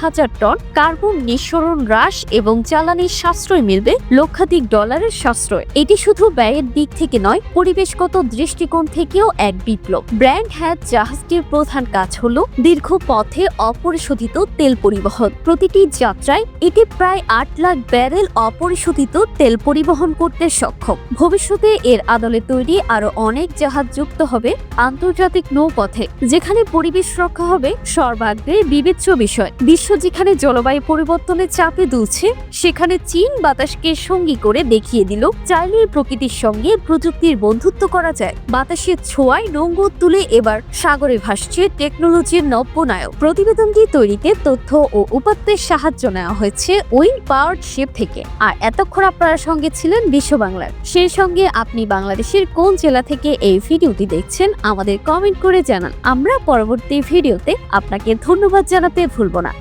হাজার ton carbon নিঃসরণ হ্রাস এবং জ্বালানির সাশ্রয় মিলবে লক্ষাধিক ডলারের সাশ্রয়। এটি শুধু ব্যয়ের দিক থেকে নয়, পরিবেশগত দৃষ্টিকোণ থেকেও এক বিপ্লব। ব্র্যান্ড হ্যাট জাহাজটির প্রধান কাজ হল দীর্ঘ পথে অপরিশোধিত তেল পরিবহন। প্রতিটি যাত্রায় এটি প্রায় আট লাখ ব্যারেল অপরিশোধিত তেল পরিবহন করতে সক্ষম। ভবিষ্যতে এর আদলে তৈরি আরও অনেক জাহাজ যুক্ত হবে আন্তর্জাতিক নৌপথে, যেখানে পরিবেশ রক্ষা হবে সর্বাগ্রে বিবেচ্য বিষয়। বিশ্ব যেখানে জলবায়ু পরিবর্তনের চাপে দুলছে, সেখানে চীন বাতাসকে সঙ্গী করে দেখিয়ে দিল চাইলে প্রকৃতির সঙ্গে প্রযুক্তির বন্ধুত্ব করা যায়। বাতাসের ছোঁয়ায় নোঙ্গর তুলে এবার সাগরে ভাসছে টেকনোলজির নব্যনায়ক। প্রতিবেদনটি তৈরিতে তথ্য ও উপাত্তের সাহায্য নেওয়া হয়েছে ওই পাওয়ার শিপ থেকে। আর এতক্ষণ আপনারা সঙ্গে ছিলেন বিশ্ব বাংলার। সেই সঙ্গে আপনি বাংলাদেশের কোন জেলা থেকে এই ভিডিওটি দেখছেন আমাদের কমেন্ট করে জানান। আমরা পরবর্তী ভিডিওতে আপনাকে ধন্যবাদ জানাতে ভুলব না।